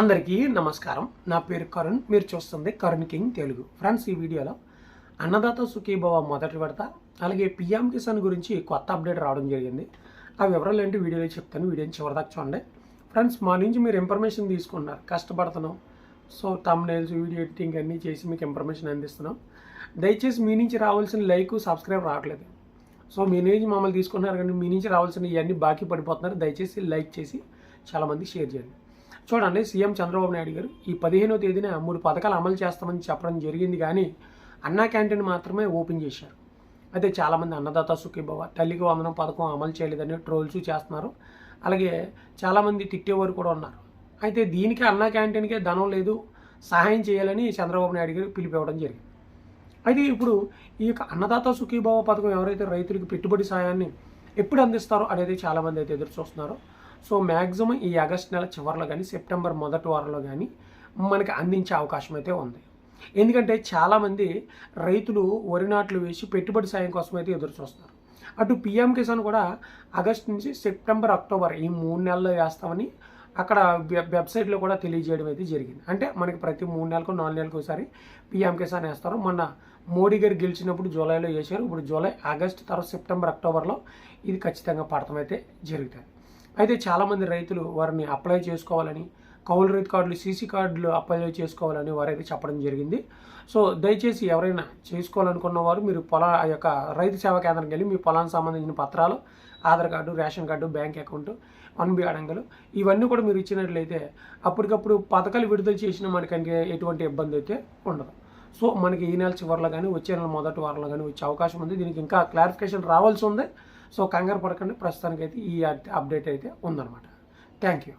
అందరికీ నమస్కారం. నా పేరు కరుణ్. మీరు చూస్తుంది కరుణ్ కింగ్ తెలుగు. ఫ్రెండ్స్ ఈ వీడియోలో అన్నదాత సుఖీభవ మొదటి విడత అలాగే పిఎం కిసాన్ గురించి కొత్త అప్డేట్ రావడం జరిగింది. ఆ వివరాలు ఏంటి వీడియోలో చెప్తాను. వీడియోని చివరిదాకా చూడండి. ఫ్రెండ్స్ మా నుంచి మీరు ఇన్ఫర్మేషన్ తీసుకున్నారు కష్టపడుతున్నాం. సో తమ్ నేల్స్ వీడియో ఎడిటింగ్ అన్నీ చేసి మీకు ఇన్ఫర్మేషన్ అందిస్తున్నాం. దయచేసి మీ నుంచి రావాల్సిన లైక్ సబ్స్క్రైబ్ రావట్లేదు. సో మీ నుంచి మమ్మల్ని తీసుకున్నారు కానీ మీ నుంచి రావాల్సిన ఇవన్నీ బాకీ పడిపోతున్నారు. దయచేసి లైక్ చేసి చాలామంది షేర్ చేయండి. చూడండి సీఎం చంద్రబాబు నాయుడు గారు ఈ పదిహేనో తేదీన మూడు పథకాలు అమలు చేస్తామని చెప్పడం జరిగింది కానీ అన్నా క్యాంటీన్ మాత్రమే ఓపెన్ చేశారు. అయితే చాలామంది అన్నదాత సుఖీభవ తల్లికి వందనం పథకం అమలు చేయలేదని ట్రోల్స్ చేస్తున్నారు. అలాగే చాలామంది తిట్టేవారు కూడా ఉన్నారు. అయితే దీనికి అన్నా క్యాంటీన్కే ధనం లేదు సహాయం చేయాలని చంద్రబాబు నాయుడు గారు పిలిపివ్వడం జరిగింది. అయితే ఇప్పుడు ఈ యొక్క అన్నదాత సుఖీభావ పథకం ఎవరైతే రైతులకు పెట్టుబడి సాయాన్ని ఎప్పుడు అందిస్తారో అనేది చాలామంది అయితే ఎదురు చూస్తున్నారో. సో మ్యాక్సిమం ఈ ఆగస్ట్ నెల చివరిలో కానీ సెప్టెంబర్ మొదటి వారంలో కానీ మనకి అందించే అవకాశం అయితే ఉంది. ఎందుకంటే చాలామంది రైతులు వరి నాట్లు వేసి పెట్టుబడి సాయం కోసం అయితే ఎదురు చూస్తున్నారు. అటు పిఎం కిసాన్ కూడా ఆగస్ట్ నుంచి సెప్టెంబర్ అక్టోబర్ ఈ మూడు నెలల్లో వేస్తామని అక్కడ వెబ్ వెబ్సైట్లో కూడా తెలియజేయడం అయితే జరిగింది. అంటే మనకి ప్రతి మూడు నెలలకు నాలుగు నెలలకు ఒకసారి పిఎం కిసాన్ వేస్తారు. మొన్న మోడీ గారు గెలిచినప్పుడు జూలైలో వేశారు. ఇప్పుడు జూలై ఆగస్ట్ తర్వాత సెప్టెంబర్ అక్టోబర్లో ఇది ఖచ్చితంగా పడటం అయితే జరుగుతుంది. అయితే చాలామంది రైతులు వారిని అప్లై చేసుకోవాలని కౌలు రైతు కార్డులు సీసీ కార్డులు అప్లై చేసుకోవాలని వారైతే చెప్పడం జరిగింది. సో దయచేసి ఎవరైనా చేసుకోవాలనుకున్న వారు మీరు పొలా ఆ యొక్క రైతు సేవా కేంద్రానికి వెళ్ళి మీ పొలానికి సంబంధించిన పత్రాలు Aadhaar card ration card bank account అన్బి అడంగలు ఇవన్నీ కూడా మీరు ఇచ్చినట్లయితే అప్పటికప్పుడు పథకాలు విడుదల చేసిన మనకంటే ఎటువంటి ఇబ్బంది అయితే ఉండదు. సో మనకి ఈ నెల చివరిలో కానీ వచ్చే నెల మొదటి వారంలో కానీ వచ్చే అవకాశం ఉంది. దీనికి ఇంకా క్లారిఫికేషన్ రావాల్సి ఉంది. సో కంగారు పడకండి. అయితే ఈ అప్డేట్ అయితే ఉందన్నమాట. Thank you.